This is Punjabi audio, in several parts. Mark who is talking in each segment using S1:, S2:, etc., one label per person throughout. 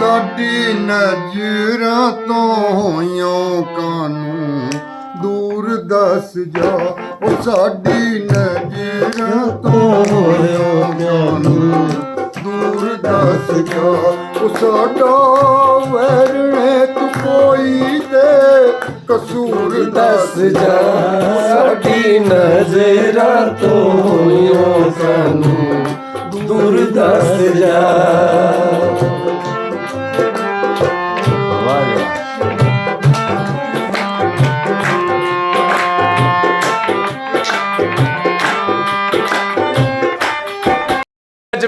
S1: ਸਾਡੀ ਨਜ਼ਰਾਂ ਤੋਂ ਹੋਇਓ ਕਾਨੂੰ ਦੂਰ ਦੱਸ ਜਾ। ਉਹ ਸਾਡੀ ਨਜ਼ਰਾਂ ਤੋਂ ਹੋਇਓ ਕਾਨੂੰ ਦੂਰ ਦੱਸ ਜਾ। ਉਹ ਸਾਡਾ ਵਰਨੇ ਤੂੰ ਕੋਈ ਦੇ, ਕਸੂਰ
S2: ਦੱਸ ਜਾ। ਸਾਡੀ ਨਜ਼ਰਾਂ ਤੋਂ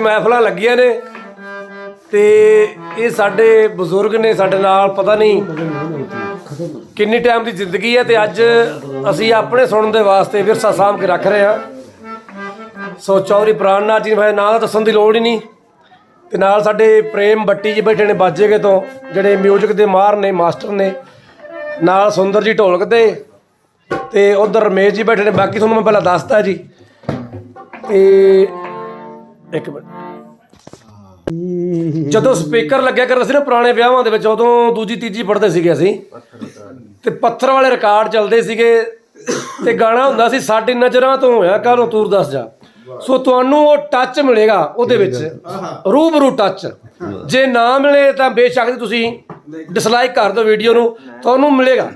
S2: ਮਹਿਫਲਾਂ ਲੱਗੀਆਂ ਨੇ ਤੇ ਇਹ ਸਾਡੇ ਬਜ਼ੁਰਗ ਨੇ ਸਾਡੇ ਨਾਲ, ਪਤਾ ਨਹੀਂ ਕਿੰਨੀ ਟਾਈਮ ਦੀ ਜ਼ਿੰਦਗੀ ਹੈ ਤੇ ਅੱਜ ਅਸੀਂ ਆਪਣੇ ਸੁਣਨ ਦੇ ਵਾਸਤੇ ਵਿਰਸਾ ਸਾਂਭ ਕੇ ਰੱਖ ਰਹੇ ਹਾਂ। ਸੋ ਚੌਧਰੀ ਪ੍ਰਾਣਨਾਥ ਜੀ ਭਾਈ ਨਾਂ ਤਾਂ ਦੱਸਣ ਦੀ ਲੋੜ ਹੀ ਨਹੀਂ। ਤੇ ਨਾਲ ਸਾਡੇ ਪ੍ਰੇਮ ਬੱਟੀ ਜੀ ਬੈਠੇ ਨੇ ਬਾਜੇਗੇ ਤੋਂ, ਜਿਹੜੇ ਮਿਊਜ਼ਿਕ ਦੇ ਮਾਹਰ ਨੇ, ਮਾਸਟਰ ਨੇ। ਨਾਲ ਸੁੰਦਰ ਜੀ ਢੋਲਕ ਤੇ ਤੇ ਉਧਰ ਰਮੇਸ਼ ਜੀ ਬੈਠੇ ਨੇ। ਬਾਕੀ ਤੁਹਾਨੂੰ ਮੈਂ ਪਹਿਲਾਂ ਦੱਸਤਾ ਜੀ। ਤੇ ਇੱਕ ਮਿੰਟ। ਜਦੋਂ ਸਪੀਕਰ ਲੱਗਿਆ ਕਰਦੇ ਸੀ ਨਾ ਪੁਰਾਣੇ ਵਿਆਹਾਂ ਦੇ ਵਿੱਚ, ਉਦੋਂ ਦੂਜੀ, ਤੀਜੀ ਪੜਦੇ ਸੀਗੇ ਅਸੀਂ। ਤੇ ਪੱਥਰ ਵਾਲੇ ਰਿਕਾਰਡ ਚੱਲਦੇ ਸੀਗੇ ਤੇ ਗਾਣਾ ਹੁੰਦਾ ਸੀ, ਸਾਡੀ ਨਜ਼ਰਾਂ ਤੋਂ ਹੋਇਆ, ਕਾਹਨੂੰ ਤੂਰ ਦੱਸ ਜਾ? ਸੋ ਤੁਹਾਨੂੰ ਉਹ ਟੱਚ ਮਿਲੇਗਾ ਉਹਦੇ ਵਿੱਚ। ਰੂਬਰੂ ਟੱਚ ਜੇ ਨਾ ਮਿਲੇ ਤਾਂ ਬੇਸ਼ੱਕ ਤੁਸੀਂ ਡਿਸਲਾਈਕ ਕਰ ਦਿਓ ਵੀਡੀਓ ਨੂੰ। ਤੁਹਾਨੂੰ ਮਿਲੇਗਾ।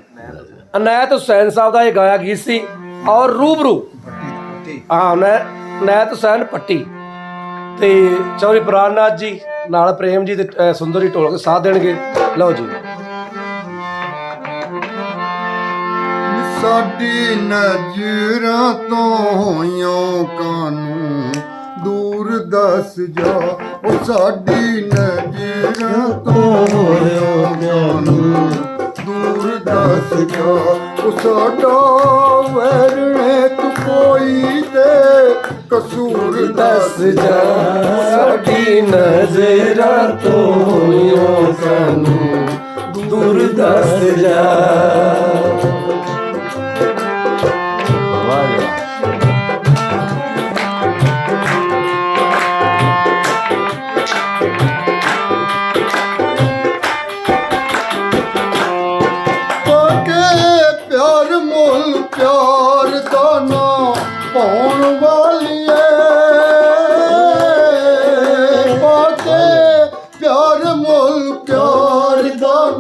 S2: ਅਨਾਇਤ ਹੁਸੈਨ ਸਾਹਿਬ ਦਾ ਇਹ ਗਾਇਆ ਗੀਤ ਸੀ, ਔਰ ਰੂਬਰੂ। ਹਾਂ ਨੈ- ਹੁਸੈਨ ਪੱਟੀ। ਤੇ ਚੌਧਰੀ ਪ੍ਰਾਨਨਾਥ ਜੀ ਨਾਲ ਪ੍ਰੇਮ ਜੀ ਤੇ ਅਹ, ਢੋਲਕ ਸਾਥ ਦੇਣਗੇ। ਲਓ ਜੀ।
S1: ਸਾਡੀ ਨਜ਼ਰਾਂ ਤੋਂ ਹੋਇਓ ਕਾਨੂੰ ਦੂਰ ਦੱਸ ਜਾ। ਉਹ ਸਾਡੀ ਨਜ਼ਰਾਂ ਤੋਂ ਹੋਇਓ ਕਾਨੂੰ ਦੂਰ ਦੱਸ ਜਾ। ਉਹ ਸਾਡਾ ਵਰਨੇ ਦੇ ਕਸੂਰ
S2: ਦੱਸ ਜਾ ਸਾਡੀ ਨਜ਼ਰਾਂ ਤੋਂ ਹੋਇਓ ਸਾਨੂੰ ਦੂਰ ਦੱਸ ਜਾ ਵਾਹ
S1: ਪਾਕੇ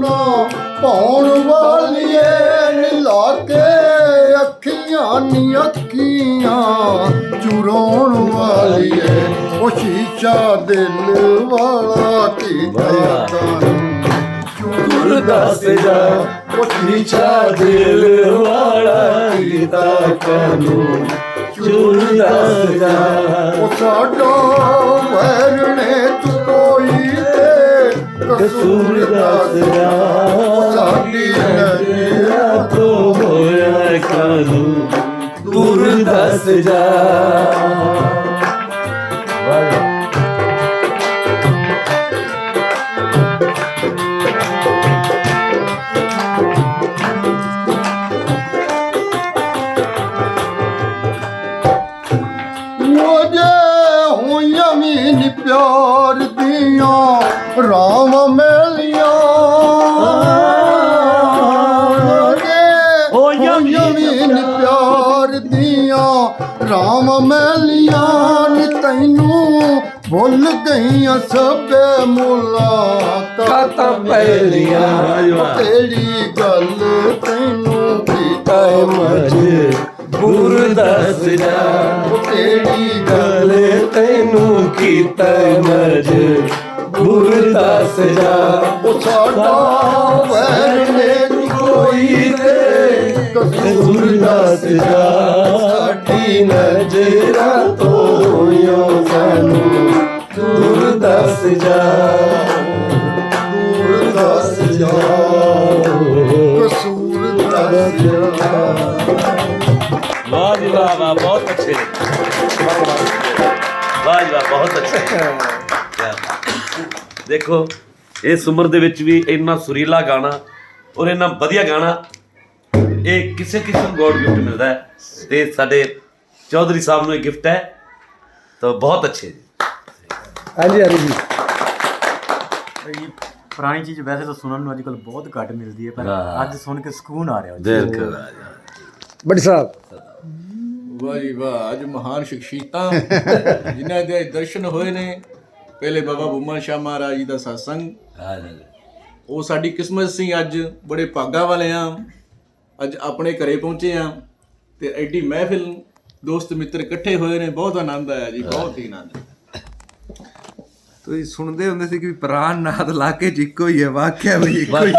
S1: ਨਾ ਪਾਉਣ ਵਾਲੀਏ ਨੀਲਾ ਕੇ ਅੱਖੀਆਂ ਨੀ ਅੱਖੀਆਂ ਚੁਰਾਉਣ ਵਾਲੀਏ। ਉਹ ਸ਼ੀਸ਼ਾ ਦਿਲ ਵਾਲਾ ਕੀਤਾ
S2: ਦੂਰ ਦੱਸ ਜਾ ਨੀਚਾ ਦਿਲ ਵਾਲਾ ਕੀਤਾ ਕਾਨੂੰ ਚੂਰ ਦੱਸ ਜਾ
S1: ਉਹ ਸਾਡਾ
S2: ਕਸੂਰ ਦੱਸ ਜਾ
S1: ਸਾਡੀ
S2: ਨਜ਼ਰਾਂ ਤੋਂ ਹੋਇਆ ਕਾਨੂੰ ਦੂਰ ਦੱਸ ਜਾ
S1: ਨੀ ਪਿਆਰ ਦੀਆਂ ਰਾਮ ਮੇਲੀਆਂ। ਹੋਈਆਂ ਵੀ ਨੀ। ਪਿਆਰ ਦੀਆਂ ਰਾਮ ਮੇਲੀਆਂ ਨੀ। ਤੈਨੂੰ ਭੁੱਲ ਗਈਆਂ ਸਭੇ ਮੁਲਾਕਾਤਾਂ।
S2: ਕਾਤਾਂ ਪਹਿਲੀਆਂ
S1: ਤੇਰੀ ਗੱਲ ਤੈਨੂੰ ਕੀਤਾ
S2: ਮਜ ਬੁਰ ਦੱਸ ਜਾ
S1: ਤੇਰੀ ਗਲੇ
S2: ਤੈਨੂੰ ਕੀਰਤਨ ਜ ਗੁਰਦਾ ਸਜਾ
S1: ਉਹ ਸਾਡਾ ਨੇ ਕੋਈ ਤੇ।
S2: ਗੁਰਦਾ ਸਜਾ ਸਾਡੀ ਨਜ਼ਰਾਂ ਤੋਂ ਸਾਨੂੰ
S3: ਗੁਰਦਾ ਸਜਾ ਗੁਰਦਾ ਸਜਾ ਬਹੁਤ ਅੱਛੇ। ਵਾਹ ਜੀ ਵਾਹ ਬਹੁਤ ਅੱਛੇ। ਦੇਖੋ ਇਸ ਉਮਰ ਦੇ ਵਿੱਚ ਵੀ ਇੰਨਾ ਸੁਰੀਲਾ ਗਾਣਾ ਔਰ ਇੰਨਾ ਵਧੀਆ ਗਾਣਾ ਇਹ ਕਿਸੇ ਕਿਸੇ ਨੂੰ ਗੋਡ ਗਿਫਟ ਮਿਲਦਾ ਹੈ। ਤੇ ਸਾਡੇ ਚੌਧਰੀ ਸਾਹਿਬ ਨੂੰ ਇਹ ਗਿਫਟ ਹੈ। ਤਾਂ ਬਹੁਤ ਅੱਛੇ ਜੀ।
S2: ਹਾਂਜੀ ਹਰੀ ਜੀ।
S4: ਪੁਰਾਣੀ ਚੀਜ਼ ਵੈਸੇ ਤਾਂ ਸੁਣਨ ਨੂੰ ਅੱਜਕੱਲ ਬਹੁਤ ਘੱਟ ਮਿਲਦੀ ਹੈ ਪਰ। ਅੱਜ ਸੁਣ ਕੇ ਸਕੂਨ ਆ ਰਿਹਾ ਜੀ।
S3: ਬਿਲਕੁਲ
S2: ਬੜੀ ਸਾਹਿਬ
S5: ਵਾਹ ਜੀ ਵਾਹ ਅੱਜ ਮਹਾਨ ਸ਼ਖਸੀਅਤਾਂ ਜਿਨ੍ਹਾਂ ਦੇ ਦਰਸ਼ਨ ਹੋਏ ਨੇ। ਪਹਿਲੇ ਬਾਬਾ ਬੁੱਮਾ ਸ਼ਾਹ ਮਹਾਰਾਜ ਜੀ ਦਾ satsang ਉਹ ਸਾਡੀ ਕਿਸਮਤ ਸੀ ਅੱਜ ਬੜੇ ਭਾਗਾ ਵਾਲੇ ਆ। ਅੱਜ ਆਪਣੇ ਘਰੇ ਪਹੁੰਚੇ ਆ ਤੇ ਐਡੀ ਮਹਿਫਿਲ ਦੋਸਤ ਮਿੱਤਰ ਇਕੱਠੇ ਹੋਏ ਨੇ। ਬਹੁਤ ਆਨੰਦ ਆਇਆ ਜੀ ਬਹੁਤ ਹੀ ਆਨੰਦ
S6: ਤੁਸੀਂ ਸੁਣਦੇ ਹੁੰਦੇ ਸੀ ਕਿ ਪ੍ਰਾਨ ਨਾਦ ਲਾ ਕੇ ਚ ਇੱਕੋ ਹੀ ਹੈ ਵਾਕਿਆ ਵੀ ਇੱਕੋ ਹੀ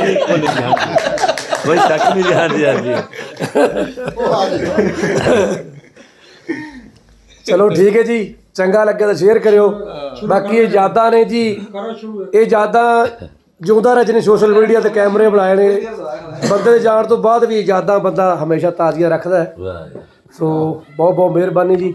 S3: ਕੋਈ ਸ਼ੱਕ ਨਹੀਂ ਜਾਂਦੀ ਹਾਂਜੀ
S1: ਉਹ ਆ ਜੀ
S2: ਚਲੋ ਠੀਕ ਹੈ ਜੀ ਚੰਗਾ ਲੱਗਿਆ ਤਾਂ ਸ਼ੇਅਰ ਕਰਿਓ। ਬਾਕੀ ਇਹ ਯਾਦਾਂ ਨੇ ਜੀ। ਇਹ ਯਾਦਾਂ ਜਿਉਂਦਾ ਰਹੇ ਜਿਹਨੇ ਸੋਸ਼ਲ ਮੀਡੀਆ ਤੇ ਕੈਮਰੇ ਬਣਾਏ ਨੇ। ਬੰਦੇ ਦੇ ਜਾਣ ਤੋਂ ਬਾਅਦ ਵੀ ਇਹ ਯਾਦਾਂ ਬੰਦਾ ਹਮੇਸ਼ਾ ਤਾਜ਼ੀਆਂ ਰੱਖਦਾ ਹੈ।
S3: ਵਾਹ
S2: ਸੋ ਬਹੁਤ ਬਹੁਤ ਮਿਹਰਬਾਨੀ ਜੀ।